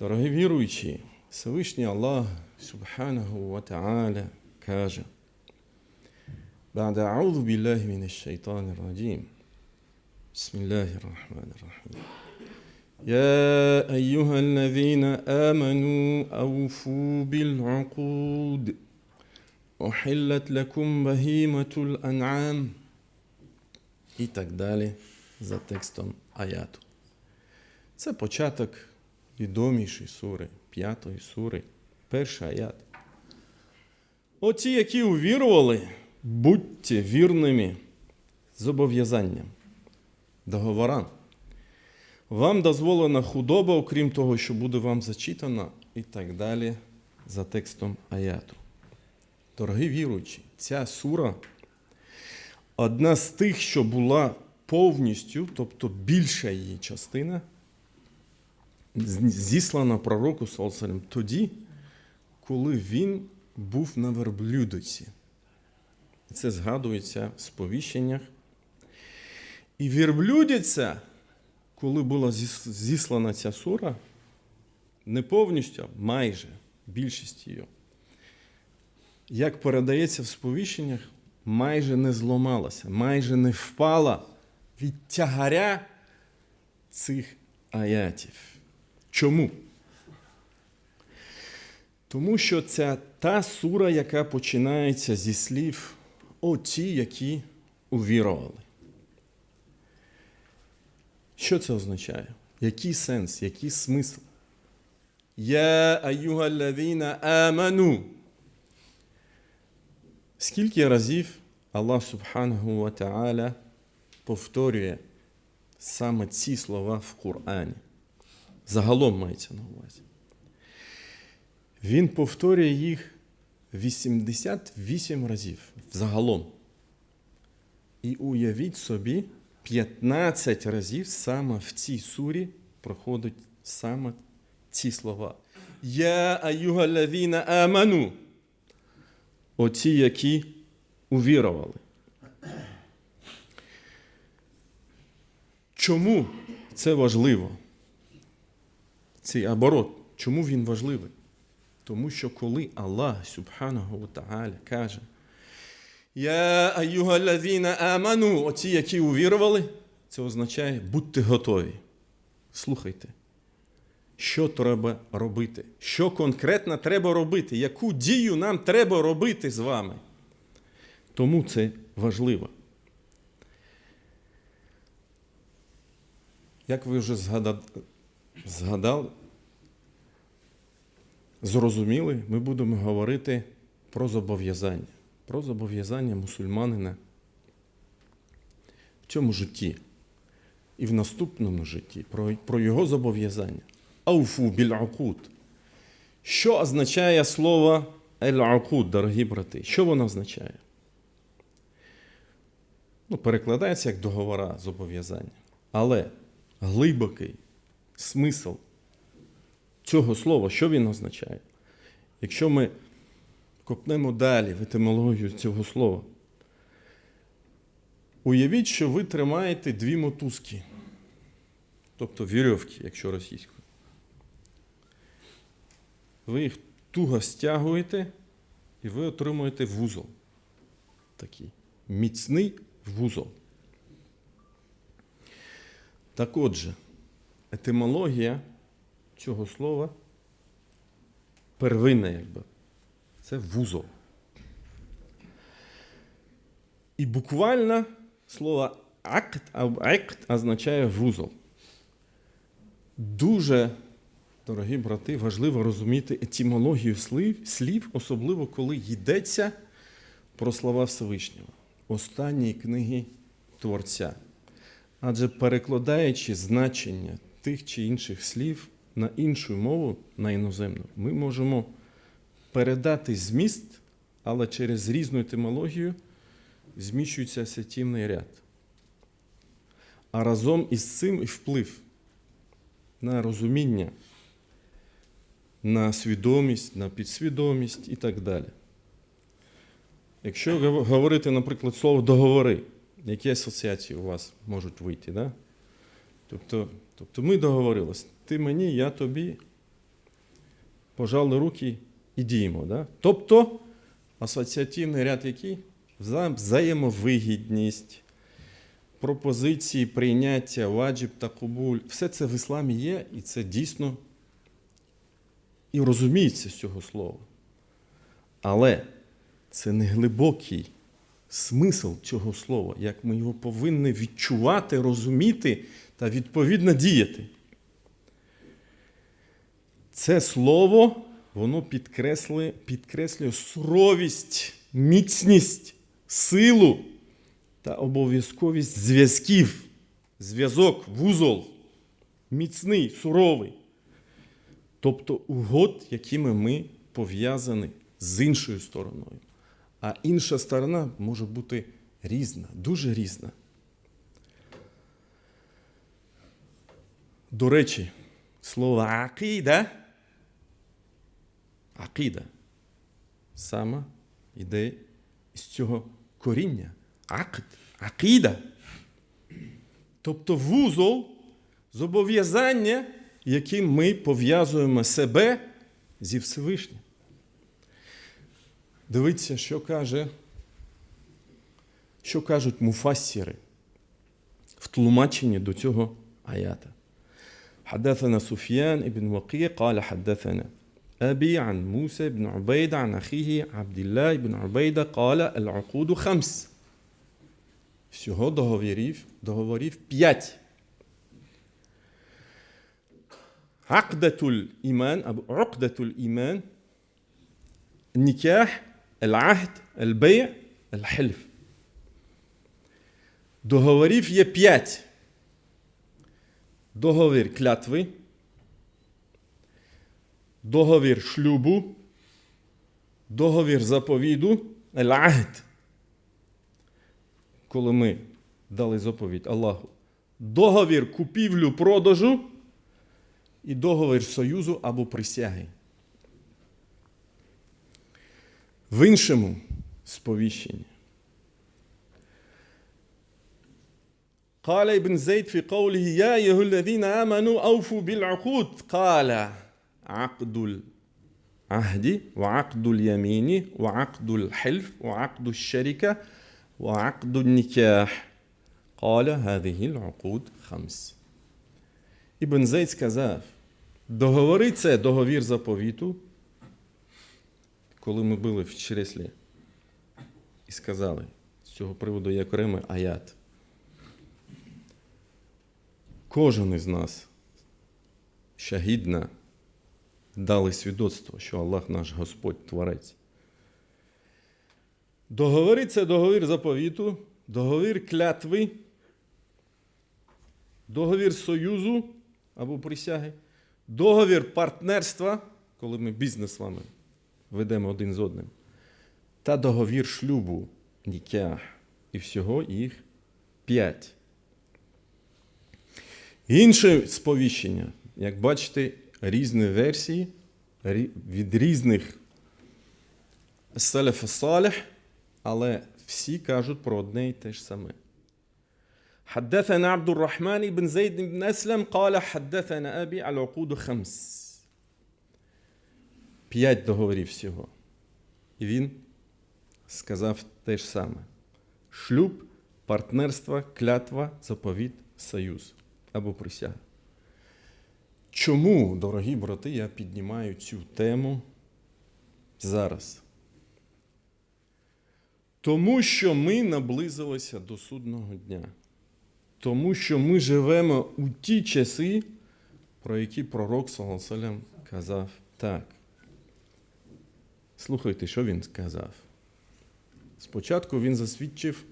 Дорогі віруючі, Всевишній Аллах Субханаху ва Та'аля каже بعد أعوذ بالله من الشيطان الرجيم بسم الله الرحمن الرحيم يا أيها الذين آمنوا أوفوا بالعقود أحلت لكم بهيمة الأنعام і так далі за текстом аяту. Це початок відомішої сури, п'ятої сури, перший аят. Оті, які увірували, будьте вірними зобов'язанням, договорам. Вам дозволена худоба, окрім того, що буде вам зачитано, і так далі за текстом аяту. Дорогі віруючі, ця сура одна з тих, що була повністю, тобто більша її частина, зіслана пророку Салсалем тоді, коли він був на верблюдиці. Це згадується в сповіщеннях. І верблюдиця, коли була зіслана ця сура, не повністю, а майже більшість її, як передається в сповіщеннях, майже не зламалася, майже не впала від тягаря цих аятів. Чому? Тому що це та сура, яка починається зі слів о ті, які увірували. Що це означає? Який сенс, який смисл? Я аюга лавіна аману. Скільки разів Аллах Субханаху Та'аля повторює саме ці слова в Корані? Загалом мається на увазі. Він повторює їх 88 разів загалом. І уявіть собі, 15 разів саме в цій сурі проходять саме ці слова. Я аюга лавіна аману. Оці, які увірували. Чому це важливо? Цей оборот. Чому він важливий? Тому що коли Аллах Субханаху Та'аля каже Я аюгалавіна аману, оці, які увірували, це означає будьте готові. Слухайте, що треба робити? Що конкретно треба робити? Яку дію нам треба робити з вами? Тому це важливо. Як ви вже згадали, зрозуміли, ми будемо говорити про зобов'язання. Про зобов'язання мусульманина в цьому житті і в наступному житті, про, про його зобов'язання. Ауфу біль-акуд. Що означає слово ель-акуд, дорогі брати? Що воно означає? Ну, перекладається як договора зобов'язання. Але глибокий смисл цього слова, що він означає? Якщо ми копнемо далі в етимологію цього слова, уявіть, що ви тримаєте дві мотузки, тобто вірьовки, якщо російською. Ви їх туго стягуєте, і ви отримуєте вузол. Такий міцний вузол. Так отже, етимологія цього слова первинна, якби. Це вузол. І буквально слово акт або акт означає вузол. Дуже, дорогі брати, важливо розуміти етимологію слів, слів, особливо коли йдеться про слова Всевишнього, останньої книги Творця. Адже перекладаючи значення тих чи інших слів на іншу мову, на іноземну, ми можемо передати зміст, але через різну етимологію зміщується асоціативний ряд. А разом із цим і вплив на розуміння, на свідомість, на підсвідомість і так далі. Якщо говорити, наприклад, слово договори, які асоціації у вас можуть вийти? Да? Тобто, тобто ми договорились, ти мені, я тобі, пожали руки і діємо. Да? Тобто асоціативний ряд який? Взаємовигідність, пропозиції, прийняття, ваджіб та кубуль. Все це в ісламі є, і це дійсно і розуміється з цього слова. Але це не глибокий смисл цього слова, як ми його повинні відчувати, розуміти та відповідно діяти. Це слово, воно підкреслює, підкреслює суровість, міцність, силу та обов'язковість зв'язків. Зв'язок, вузол, міцний, суровий. Тобто угод, якими ми пов'язані з іншою стороною. А інша сторона може бути різна, дуже різна. До речі, слово акіда, акіда саме йде з цього коріння. Акд, акіда. Тобто вузол зобов'язання, яким ми пов'язуємо себе зі Всевишнім. Дивіться, що каже, що кажуть муфассіри в тлумаченні до цього аята. حدثنا سفيان بن وقيع قال حدثنا أبي عن موسى بن عبيدة عن أخيه عبد الله بن عبيدة قال العقود خمس Всього договорів, договорів п'ять. عقدة الإيمان أو عقدة الإيمان النكاح العهد البيع الحلف Договорів є п'ять. Договір клятви, договір шлюбу, договір заповіду, аль-ахд. Коли ми дали заповідь Аллаху, договір купівлю продажу і договір союзу або присяги. В іншому сповіщенні. قال ابن زيد في قوله يا أيها الذين آمنوا أوفوا بالعقود قال عقد العهد وعقد اليمين وعقد الحلف وعقد الشركة وعقد النكاح قال هذه العقود خمس Ібн Зейд сказав, договори це договір заповіту, коли ми були в чреслі і сказали, з цього приводу є окремий аят. Кожен із нас шагідно дали свідоцтво, що Аллах наш Господь Творець. Договори це договір заповіту, договір клятви, договір союзу або присяги, договір партнерства, коли ми бізнес з вами ведемо один з одним, та договір шлюбу, нікях. І всього їх п'ять. Інше сповіщення, як бачите, різні версії рі- від різних салеф салих, але всі кажуть про одне і те ж саме. حدثنا عبد الرحمن بن زيد بن أسلم قال حدثنا أبي على العقود خمس П'ять договорів всього. І він сказав те ж саме: шлюб, партнерство, клятва, заповіт, союз або присяга. Чому, дорогі брати, я піднімаю цю тему зараз? Тому що ми наблизилися до судного дня. Тому що ми живемо у ті часи, про які пророк Салам казав так. Слухайте, що він сказав. Спочатку він засвідчив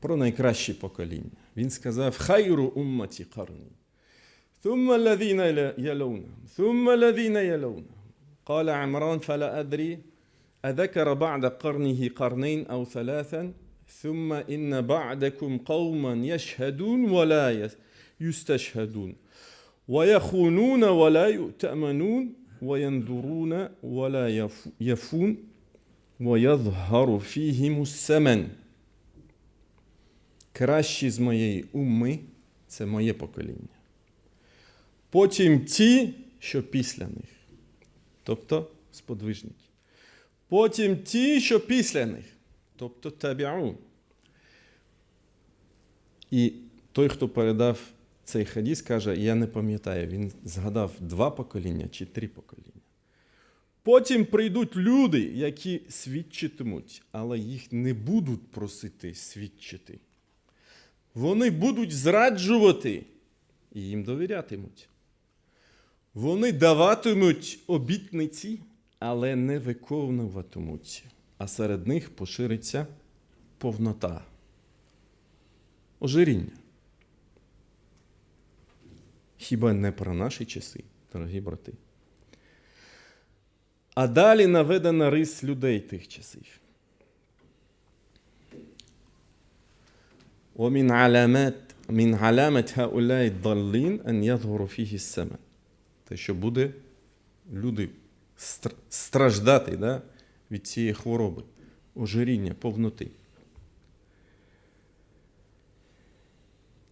про найкраще покоління. Він сказав: Хайру умматі карні. ثم الذين يلونهم ثم الذين يلونهم قال عمران فلا أدري أذكر بعد قرنه قرنين أو ثلاثا ثم إن بعدكم قوما يشهدون ولا يس- يستشهدون ويخونون ولا يؤتمنون وينذرون ولا يف- يفون ويظهر فيهم السمن Кращі з моєї умми це моє покоління. Потім ті, що після них. тобто сподвижники. Потім ті, що після них, тобто табіун. І той, хто передав цей хадіс, каже: Я не пам'ятаю, він згадав два покоління чи три покоління. Потім прийдуть люди, які свідчитимуть, але їх не будуть просити свідчити. Вони будуть зраджувати і їм довірятимуть. Вони даватимуть обітниці, але не виконуватимуть, а серед них пошириться повнота, ожиріння. Хіба не про наші часи, дорогі брати? А далі наведена рис людей тих часів. ومن علامات من علامة هؤلاء الضالين أن يظهر فيه السمن. Те, що буде люди стр- страждати да, від цієї хвороби, ожиріння, повноти.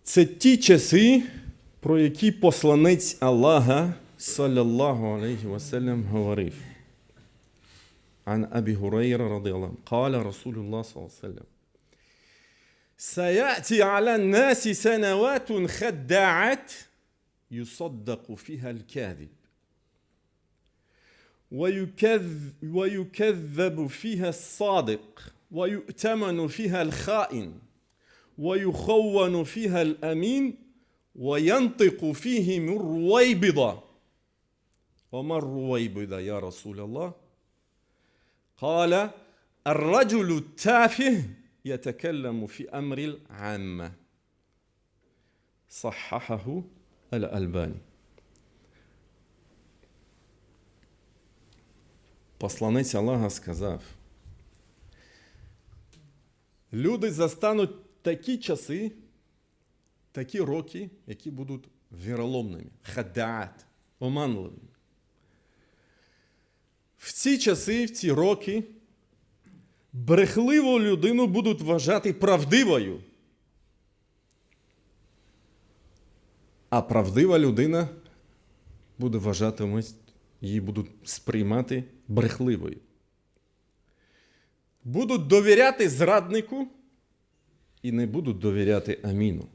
Це ті часи, про які посланець Аллаха, саллаллаху алейхи вассалям, говорив. عن أبي هريرة رضي الله عنه قال رسول الله صلى الله عليه وسلم سيأتي على الناس سنوات خداعات يصدق فيها الكاذب ويكذب, ويكذب فيها الصادق ويؤتمن فيها الخائن ويخون فيها الأمين وينطق فيه من رويبضة وما الرويبضة يا رسول الله قال الرجل التافه يتكلم في أمر العامة صححه الألباني Посланець Аллаха сказав: Люди застануть такі часи, такі роки, які будуть віроломними, хадаат, оманливими. В ці часи, в ці роки, брехливу людину будуть вважати правдивою. А правдива людина буде вважати, її будуть сприймати брехливою. Будуть довіряти зраднику і не будуть довіряти аміну,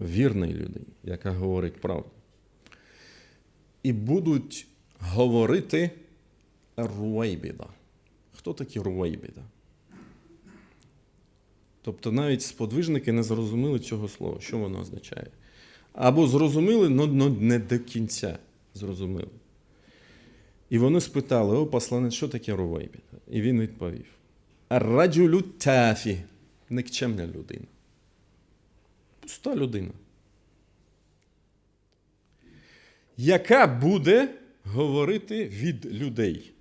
вірній людині, яка говорить правду. І будуть говорити руайбіда. Хто такі руайбіда? Тобто навіть сподвижники не зрозуміли цього слова, що воно означає. Або зрозуміли, але не до кінця зрозуміли. І вони спитали: о, посланець, що таке руайбіда? І він відповів: Раджулю тафі, никчемна людина. Пуста людина. Яка буде говорити від людей?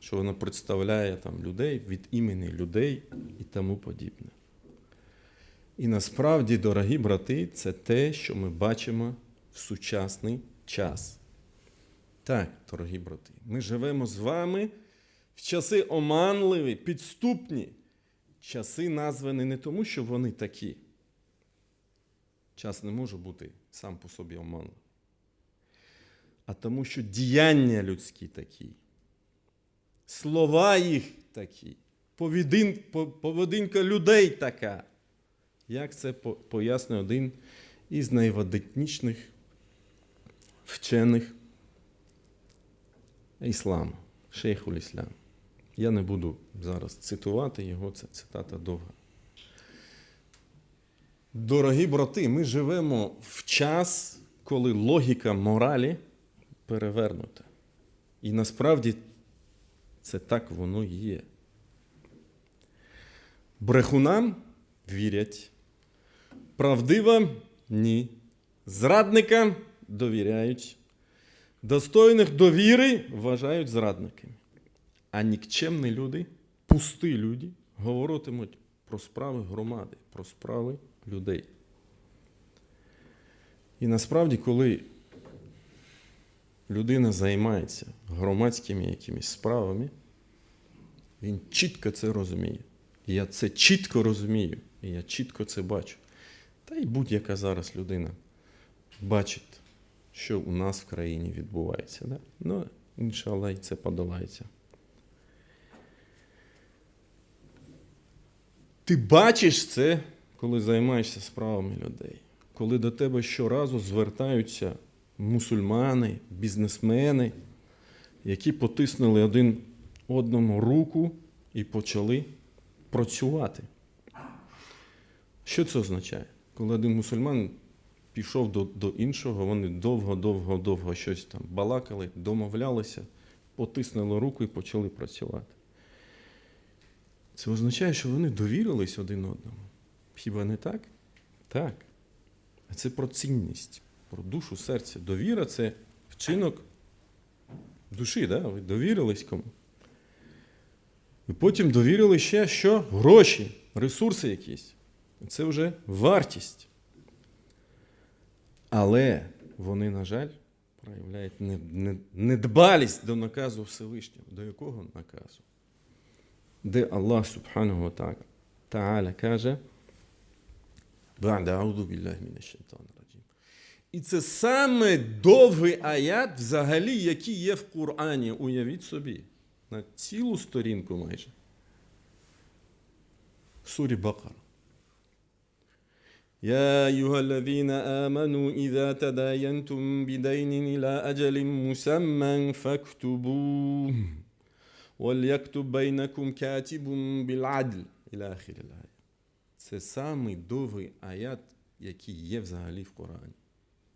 Що вона представляє там людей від імені людей і тому подібне. І насправді, дорогі брати, це те, що ми бачимо в сучасний час. Так, дорогі брати, ми живемо з вами в часи оманливі, підступні. Часи названі не тому, що вони такі. Час не може бути сам по собі оманливим. А тому, що діяння людські такі, слова їх такі, поведін, поведінка людей така. Як це пояснює один із найвидатніших вчених ісламу, шейхуль Іслам. Я не буду зараз цитувати його, це цитата довга. Дорогі брати, ми живемо в час, коли логіка моралі перевернута. І насправді це так воно є. Брехунам вірять, правдивим ні. Зрадникам довіряють, достойних довіри вважають зрадниками. А нікчемні люди, пусті люди, говоритимуть про справи громади, про справи людей. І насправді, коли людина займається громадськими якимись справами, він чітко це розуміє. І я це чітко розумію, і я чітко це бачу. Та й будь-яка зараз людина бачить, що у нас в країні відбувається. Да? Ну, іншалла, це подолається. Ти бачиш це, коли займаєшся справами людей, коли до тебе щоразу звертаються мусульмани, бізнесмени, які потиснули один одному руку і почали працювати. Що це означає? Коли один мусульман пішов до, до іншого, вони довго-довго-довго щось там балакали, домовлялися, потиснули руку і почали працювати. Це означає, що вони довірились один одному. Хіба не так? Так. А це про цінність, про душу серця. Довіра це вчинок душі, да? ви довірились кому. І потім довірили ще що? Гроші, ресурси якісь. Це вже вартість. Але вони, на жаль, проявляють не- не- недбалість до наказу Всевишнього. До якого наказу? Де Аллах Субхану ва Та'аля- Та'аля каже, «Ба'да а'уду білляхі мінаш шайтанir раджім». І це саме довгий аят, взагалі, який є в Корані. Уявіть собі, на цілу сторінку майже. В сурі Бакара. يا أيها الذين آمنوا إذا تداينتم بدين إلى أجل مسمى فاكتبوه وليكتب بينكم كاتب بالعدل إلى آخر الآية. Це самий довгий аят, який є взагалі в Корані.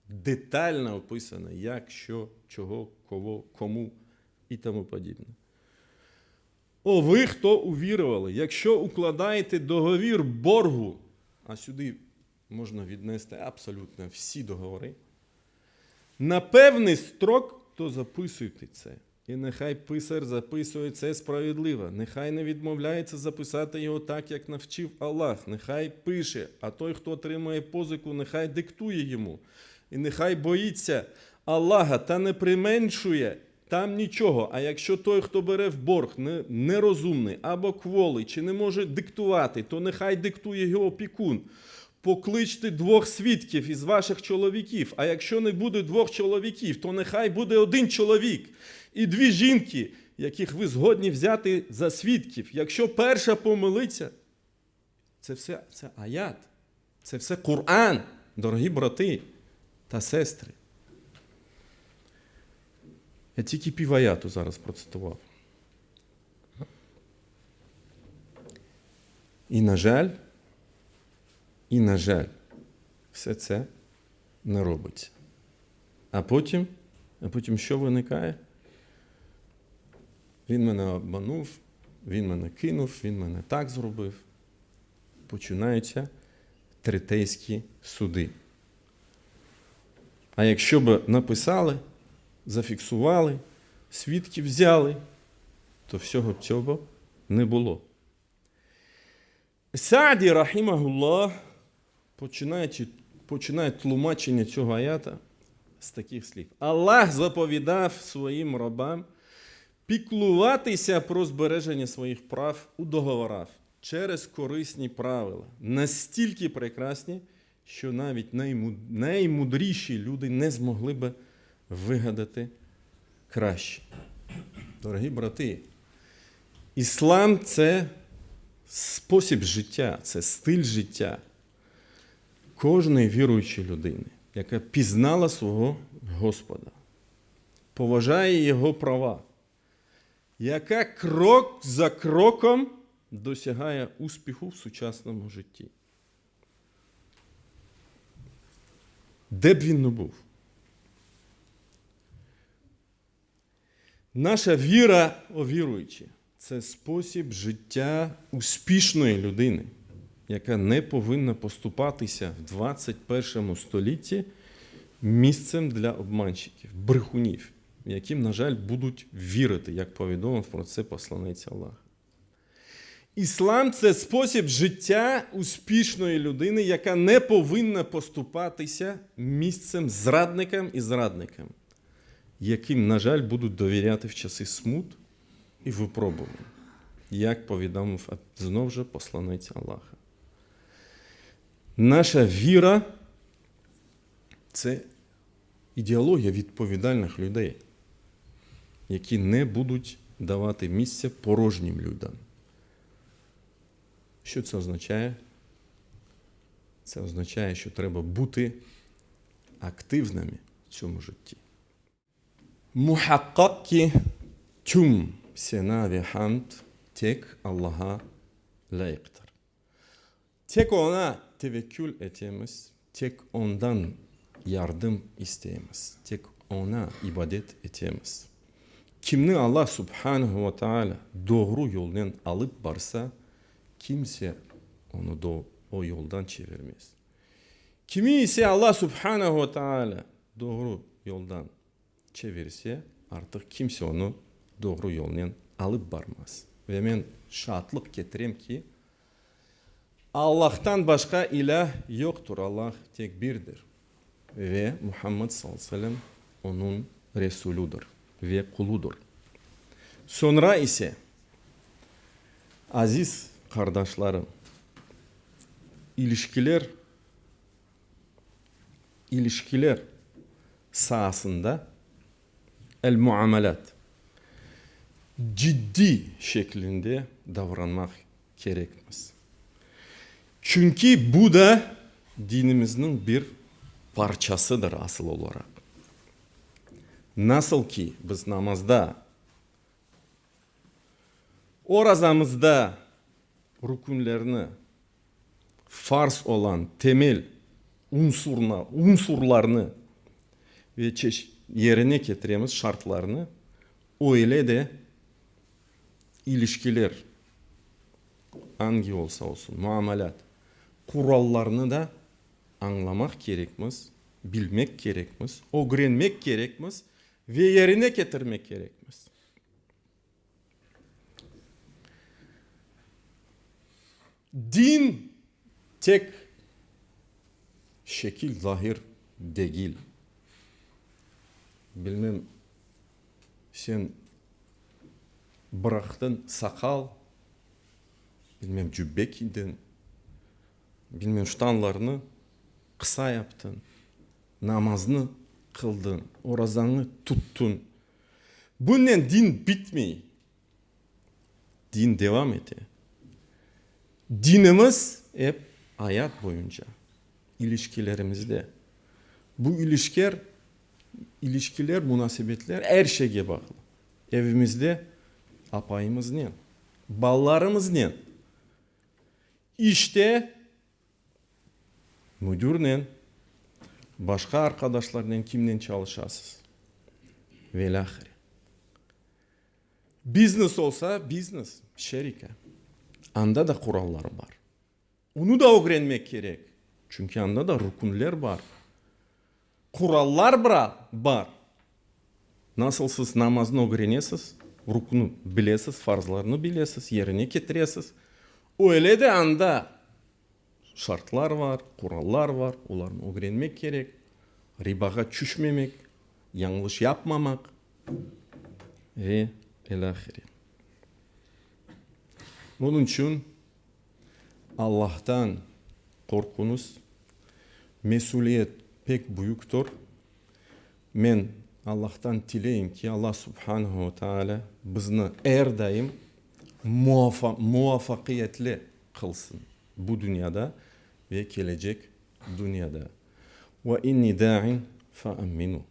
Детально описано, як, що, чого, кого, кому і тому подібне. О, ви, хто увірували, якщо укладаєте договір боргу, а сюди можна віднести абсолютно всі договори, на певний строк, то записуйте це. І нехай писар записує це справедливо. Нехай не відмовляється записати його так, як навчив Аллах. Нехай пише, а той, хто отримує позику, нехай диктує йому. І нехай боїться Аллаха та не применшує там нічого. А якщо той, хто бере в борг, нерозумний або кволий, чи не може диктувати, то нехай диктує його опікун. Покличте двох свідків із ваших чоловіків. А якщо не буде двох чоловіків, то нехай буде один чоловік і дві жінки, яких ви згодні взяти за свідків. Якщо перша помилиться, це все це аят, це все Коран, дорогі брати та сестри. Я тільки пів аяту зараз процитував. І, на жаль, і, на жаль, все це не робиться. А потім, а потім що виникає? Він мене обманув, він мене кинув, він мене так зробив. Починаються третейські суди. А якщо б написали, зафіксували, свідків взяли, то всього цього не було. Саді, рахімахуллах, починає, починає тлумачення цього аята з таких слів. Аллах заповідав своїм рабам піклуватися про збереження своїх прав у договорах через корисні правила, настільки прекрасні, що навіть найму- наймудріші люди не змогли би вигадати краще. Дорогі брати, іслам це спосіб життя, це стиль життя кожної віруючої людини, яка пізнала свого Господа, поважає Його права, яка крок за кроком досягає успіху в сучасному житті. Де б він не був? Наша віра, о віруючі, це спосіб життя успішної людини, яка не повинна поступатися в 21 столітті місцем для обманщиків, брехунів, яким, на жаль, будуть вірити, як повідомив про це посланець Аллаха. Іслам це спосіб життя успішної людини, яка не повинна поступатися місцем зрадникам і зрадникам, яким, на жаль, будуть довіряти в часи смут і випробувань, як повідомив знов же посланець Аллаха. Наша віра це ідеологія відповідальних людей, які не будуть давати місця порожнім людям. Що це означає? Це означає, що треба бути активними в цьому житті. Tüm sena ve hamd tek Allah'a layıktır. Tek ona tevekkül etmemiz, tek ondan yardım isteyemiz, tek ona ibadet etmemiz. kimni alloh subhanahu va taolo to'g'ri yo'ldan olib borsa kimsa uni o yo'ldan chevirmaydi kimi esa alloh subhanahu va taolo to'g'ri yo'ldan chevirsa artıq kimsə onu doğru yolla alıb barmaz. Və mən şadlıq gətirəm ki, Allahdan başqa ilah yoxdur. Allah tək birdir. Və Muhammed sallallahu əleyhi və səlləm onun resuludur ve kuludur. Sonra ise aziz kardeşlerim ilişkiler ilişkiler sahasında el muamelat ciddi şeklinde davranmak gerekmez. Çünkü bu da dinimizin bir parçasıdır asıl olarak. Nasıl ki biz namazda, orazamızda rükunlerini farz olan temel unsuruna, unsurlarını ve yerine getiremiz şartlarını öyle de ilişkiler hangi olsa olsun muamelat kurallarını da anlamak gerekmez, bilmek gerekmez, öğrenmek gerekmez ve yerine getirmek gerekmez. Din tek şekil zahir değil. Bilmem sen bıraktın sakal, bilmem cübbe giydin, bilmem ştanlarını kısa yaptın, namazını kıldın, orazanı tuttun. Bunun din bitmiyor. Din devam ediyor. Dinimiz hep hayat boyunca ilişkilerimizde. Bu ilişkiler ilişkiler, münasebetler her şeye bağlı. Evimizde apayımız ne? Ballarımız ne? İşte müdür ne? Başka arkadaşlarla kimle çalışasız? Velahire. Business olsa business, şerike. Anda da kuralları var. Onu da öğrenmek gerek. Çünkü anda da rukunlar var. Kurallar bra- var. Nasıl siz namazını öğreniyorsunuz, rukunu bilesiz, farzlarını bilesiz, yerine getiresiz. Öyle de anda shartlar var kurallar var. Ularni o'rganmak kerak ribaga tushmamak yanglish yapmamak. E ilahiri buning uchun allohdan qo'rqingiz mas'uliyat pek buyukdir men Allah'tan allohdan tilayinki alloh subhanahu taala bizni har doim muvaffaqiyatli qilsin bu dünyada ve gelecek dünyada. Ve inni da'in fa aminu.